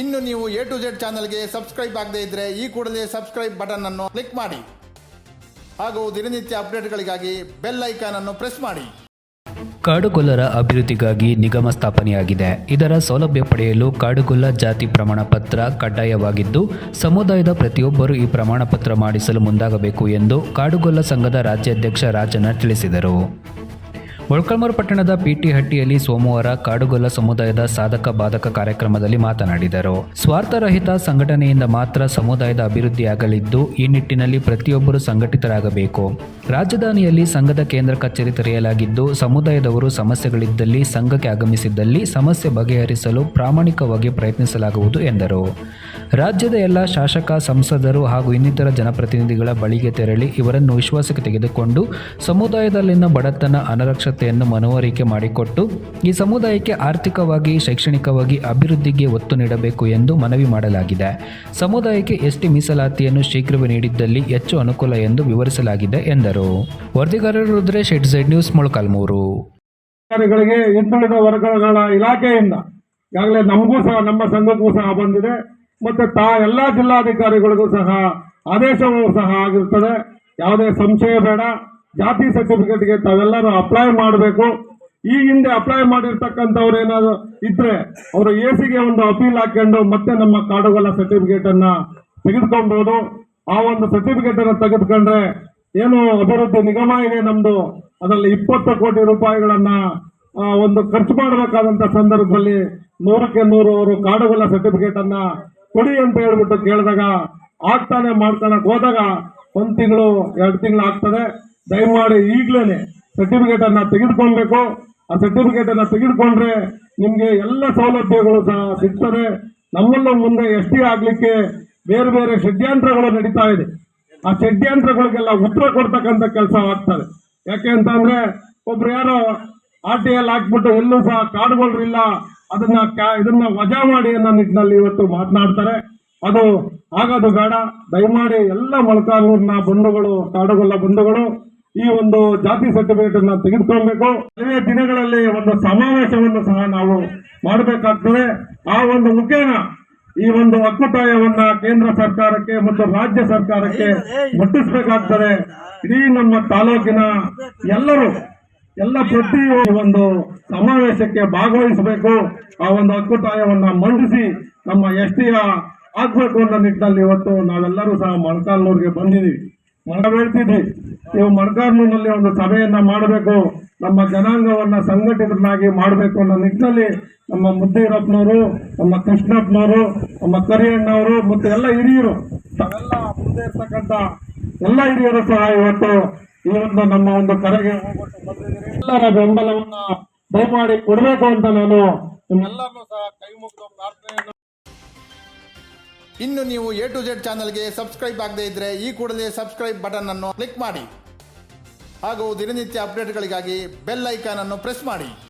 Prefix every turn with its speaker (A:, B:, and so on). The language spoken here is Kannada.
A: ಇನ್ನು ನೀವು ಎ ಟು ಜೆಡ್ ಚಾನಲ್ಗೆ ಸಬ್ಸ್ಕ್ರೈಬ್ ಆಗದೇ ಇದ್ದರೆ ಈ ಕೂಡಲೇ ಸಬ್ಸ್ಕ್ರೈಬ್ ಬಟನ್ ಅನ್ನು ಕ್ಲಿಕ್ ಮಾಡಿ. ಹಾಗೂ ದಿನನಿತ್ಯ ಅಪ್ಡೇಟ್ಗಳಿಗಾಗಿ ಬೆಲ್ ಐಕಾನ್ ಅನ್ನು ಪ್ರೆಸ್ ಮಾಡಿ.
B: ಕಾಡುಗೊಲ್ಲರ ಅಭಿವೃದ್ಧಿಗಾಗಿ ನಿಗಮ ಸ್ಥಾಪನೆಯಾಗಿದೆ. ಇದರ ಸೌಲಭ್ಯ ಪಡೆಯಲು ಕಾಡುಗೊಲ್ಲ ಜಾತಿ ಪ್ರಮಾಣ ಪತ್ರ ಕಡ್ಡಾಯವಾಗಿದ್ದು, ಸಮುದಾಯದ ಪ್ರತಿಯೊಬ್ಬರು ಈ ಪ್ರಮಾಣ ಪತ್ರ ಮಾಡಿಸಲು ಮುಂದಾಗಬೇಕು ಎಂದು ಕಾಡುಗೊಲ್ಲ ಸಂಘದ ರಾಜ್ಯಾಧ್ಯಕ್ಷ ರಾಜಣ್ಣ ತಿಳಿಸಿದರು. ಮೊಳಕಾಲ್ಮೂರು ಪಟ್ಟಣದ ಪಿಟಿಹಟ್ಟಿಯಲ್ಲಿ ಸೋಮವಾರ ಕಾಡುಗೊಲ್ಲ ಸಮುದಾಯದ ಸಾಧಕ ಬಾಧಕ ಕಾರ್ಯಕ್ರಮದಲ್ಲಿ ಮಾತನಾಡಿದರು. ಸ್ವಾರ್ಥರಹಿತ ಸಂಘಟನೆಯಿಂದ ಮಾತ್ರ ಸಮುದಾಯದ ಅಭಿವೃದ್ಧಿಯಾಗಲಿದ್ದು, ಈ ನಿಟ್ಟಿನಲ್ಲಿ ಪ್ರತಿಯೊಬ್ಬರು ಸಂಘಟಿತರಾಗಬೇಕು. ರಾಜಧಾನಿಯಲ್ಲಿ ಸಂಘದ ಕೇಂದ್ರ ಕಚೇರಿ ತೆರೆಯಲಾಗಿದ್ದು, ಸಮುದಾಯದವರು ಸಮಸ್ಯೆಗಳಿದ್ದಲ್ಲಿ ಸಂಘಕ್ಕೆ ಆಗಮಿಸಿದ್ದಲ್ಲಿ ಸಮಸ್ಯೆ ಬಗೆಹರಿಸಲು ಪ್ರಾಮಾಣಿಕವಾಗಿ ಪ್ರಯತ್ನಿಸಲಾಗುವುದು ಎಂದರು. ರಾಜ್ಯದ ಎಲ್ಲ ಶಾಸಕ, ಸಂಸದರು ಹಾಗೂ ಇನ್ನಿತರ ಜನಪ್ರತಿನಿಧಿಗಳ ಬಳಿಗೆ ತೆರಳಿ ಇವರನ್ನು ವಿಶ್ವಾಸಕ್ಕೆ ತೆಗೆದುಕೊಂಡು ಸಮುದಾಯದಲ್ಲಿನ ಬಡತನ ಅನರಕ್ಷತೆಯನ್ನು ಮನವರಿಕೆ ಮಾಡಿಕೊಟ್ಟು ಈ ಸಮುದಾಯಕ್ಕೆ ಆರ್ಥಿಕವಾಗಿ, ಶೈಕ್ಷಣಿಕವಾಗಿ ಅಭಿವೃದ್ಧಿಗೆ ಒತ್ತು ನೀಡಬೇಕು ಎಂದು ಮನವಿ ಮಾಡಲಾಗಿದೆ. ಸಮುದಾಯಕ್ಕೆ ಎಸ್ಟಿ ಮೀಸಲಾತಿಯನ್ನು ಶೀಘ್ರವೇ ನೀಡಿದ್ದಲ್ಲಿ ಹೆಚ್ಚು ಅನುಕೂಲ ಎಂದು ವಿವರಿಸಲಾಗಿದೆ ಎಂದರು. ವರದಿಗಾರರು Rudresh A Z news Molakalmuru
C: ಹಿಂದುಳಿದ ವರ್ಗಗಳ ಇಲಾಖೆಯಿಂದ, ಈಗಾಗಲೇ ನಮಗೂ ಸಹ, ನಮ್ಮ ಸಂಘಕ್ಕೂ ಸಹ ಬಂದಿದೆ. ಮತ್ತೆ ತಾ ಎಲ್ಲ ಜಿಲ್ಲಾಧಿಕಾರಿಗಳಿಗೂ ಸಹ ಆದೇಶವೂ ಸಹ ಆಗಿರ್ತದೆ. ಯಾವುದೇ ಸಂಶಯ ಬೇಡ. ಜಾತಿ ಸರ್ಟಿಫಿಕೇಟ್ಗೆ ತಾವೆಲ್ಲರೂ ಅಪ್ಲೈ ಮಾಡಬೇಕು. ಈ ಹಿಂದೆ ಅಪ್ಲೈ ಮಾಡಿರ್ತಕ್ಕಂಥವ್ರು ಏನಾದ್ರು ಇದ್ರೆ ಅವರು ಎ ಸಿಗೆ ಒಂದು ಅಪೀಲ್ ಹಾಕೊಂಡು ಮತ್ತೆ ನಮ್ಮ ಕಾಡುಗಳ ಸರ್ಟಿಫಿಕೇಟ್ ಅನ್ನ ತೆಗೆದುಕೊಬಹುದು ಆ ಒಂದು ಸರ್ಟಿಫಿಕೇಟ್ ಅನ್ನ ತೆಗೆದುಕೊಂಡ್ರೆ ಏನು ಅಭಿವೃದ್ಧಿ ನಿಗಮ ಇದೆ ನಮ್ದು. ಅದರಲ್ಲಿ ಇಪ್ಪತ್ತು ಕೋಟಿ ರೂಪಾಯಿಗಳನ್ನು ಒಂದು ಖರ್ಚು ಮಾಡಬೇಕಾದಂತ ಸಂದರ್ಭದಲ್ಲಿ ನೂರಕ್ಕೆ ನೂರು ಅವರು ಕಾಡುಗಳ ಸರ್ಟಿಫಿಕೇಟ್ ಅನ್ನ ಕೊಡಿ ಅಂತ ಹೇಳ್ಬಿಟ್ಟು ಕೇಳಿದಾಗ ಆಗ್ತಾನೆ ಮಾಡ್ತಾನೆ ಹೋದಾಗ ಒಂದ್ ತಿಂಗಳು, ಎರಡು ತಿಂಗಳು ಆಗ್ತದೆ. ದಯಮಾಡಿ ಈಗ್ಲೇನೆ ಸರ್ಟಿಫಿಕೇಟ್ ಅನ್ನ ತೆಗೆದುಕೊಳ್ಬೇಕು. ಆ ಸರ್ಟಿಫಿಕೇಟ್ ಅನ್ನ ತೆಗೆದುಕೊಂಡ್ರೆ ನಿಮ್ಗೆ ಎಲ್ಲ ಸೌಲಭ್ಯಗಳು ಸಹ ಸಿಗ್ತದೆ. ನಮ್ಮನ್ನು ಮುಂದೆ ಎಸ್ ಟಿ ಆಗ್ಲಿಕ್ಕೆ ಬೇರೆ ಬೇರೆ ಷಡ್ಯಂತ್ರಗಳು ನಡೀತಾ ಇದೆ. ಆ ಷಡ್ಯಂತ್ರಗಳಿಗೆಲ್ಲ ಉತ್ತರ ಕೊಡ್ತಕ್ಕಂಥ ಕೆಲಸ ಆಗ್ತದೆ. ಯಾಕೆ ಅಂತಂದ್ರೆ ಒಬ್ರು ಯಾರೋ ಆರ್ ಟಿ ಎಲ್ ಹಾಕ್ಬಿಟ್ಟು ಎಲ್ಲೂ ಸಹ ಕಾಡುಗಳಿಲ್ಲ ಅದನ್ನ ಇದನ್ನ ವಜಾ ಮಾಡಿ ಅನ್ನೋ ನಿಟ್ಟಿನಲ್ಲಿ ಇವತ್ತು ಮಾತನಾಡ್ತಾರೆ. ಅದು ಆಗದು ಬೇಡ. ದಯಮಾಡಿ ಎಲ್ಲ ಮೊಳಕಾಲೂರಿನ ಬಂಧುಗಳು ಕಾಡುಗೊಲ್ಲ ಬಂಧುಗಳು ಈ ಒಂದು ಜಾತಿ ಸರ್ಟಿಫಿಕೇಟ್ ಅನ್ನ ತೆಗೆದುಕೊಳ್ಬೇಕು. ಕೆಲವೇ ದಿನಗಳಲ್ಲಿ ಒಂದು ಸಮಾವೇಶವನ್ನು ಸಹ ನಾವು ಮಾಡಬೇಕಾಗ್ತದೆ. ಆ ಒಂದು ಮುಖೇನ ಈ ಒಂದು ಒಕ್ಕೂಟಾಯವನ್ನ ಕೇಂದ್ರ ಸರ್ಕಾರಕ್ಕೆ ಮತ್ತು ರಾಜ್ಯ ಸರ್ಕಾರಕ್ಕೆ ಮುಟ್ಟಿಸಬೇಕಾಗ್ತದೆ. ಇಡೀ ನಮ್ಮ ತಾಲೂಕಿನ ಎಲ್ಲರೂ ಎಲ್ಲ ಪ್ರತಿ ಒಂದು ಸಮಾವೇಶಕ್ಕೆ ಭಾಗವಹಿಸಬೇಕು. ಆ ಒಂದು ಅದ್ಭುತಾಯವನ್ನು ಮಂಡಿಸಿ ನಮ್ಮ ಎಸ್ ಟಿಯ ಆಗ್ಬೇಕು ಅನ್ನೋ ನಿಟ್ಟಿನಲ್ಲಿ ಇವತ್ತು ನಾವೆಲ್ಲರೂ ಸಹ ಮೊಳಕಾಲ್ನೂರಿಗೆ ಬಂದಿದ್ದೀವಿ. ಹೇಳ್ತಿದ್ವಿ ನೀವು ಮೊಳಕಾಲ್ನೂರಿನಲ್ಲಿ ಒಂದು ಸಭೆಯನ್ನ ಮಾಡಬೇಕು, ನಮ್ಮ ಜನಾಂಗವನ್ನ ಸಂಘಟಿತರನ್ನಾಗಿ ಮಾಡಬೇಕು ಅನ್ನೋ ನಿಟ್ಟಿನಲ್ಲಿ ನಮ್ಮ ಮುದ್ದೀರಪ್ಪನವರು ನಮ್ಮ ಕೃಷ್ಣಪ್ಪನವರು, ನಮ್ಮ ಕರಿಯಣ್ಣವರು, ಮತ್ತು ಎಲ್ಲ ಹಿರಿಯರು, ತಾವೆಲ್ಲ ಮುಂದೆ ಇರ್ತಕ್ಕಂಥ ಎಲ್ಲ ಹಿರಿಯರು ಸಹ ಇವತ್ತು ಈ ಒಂದು ನಮ್ಮ ಒಂದು ಕರೆಗೆ. ಎಲ್ಲರ ಬೆಂಬಲವನ್ನ ದಯಮಾಡಿ ಕೊಡಬೇಕು ಅಂತ ನಾನು ನಿಮ್ಮೆಲ್ಲರನ್ನೂ ಸಹ ಕೈ ಮುಗಿದು ಪ್ರಾರ್ಥನೆಯನ್ನು
A: ಇನ್ನು ನೀವು ಎ ಟು ಜೆಡ್ ಚಾನಲ್ಗೆ ಸಬ್ಸ್ಕ್ರೈಬ್ ಆಗದೇ ಇದ್ದರೆ ಈ ಕೂಡಲೇ ಸಬ್ಸ್ಕ್ರೈಬ್ ಬಟನ್ ಅನ್ನು ಕ್ಲಿಕ್ ಮಾಡಿ ಹಾಗೂ ದಿನನಿತ್ಯ ಅಪ್ಡೇಟ್ಗಳಿಗಾಗಿ ಬೆಲ್ ಐಕಾನ್ ಅನ್ನು ಪ್ರೆಸ್ ಮಾಡಿ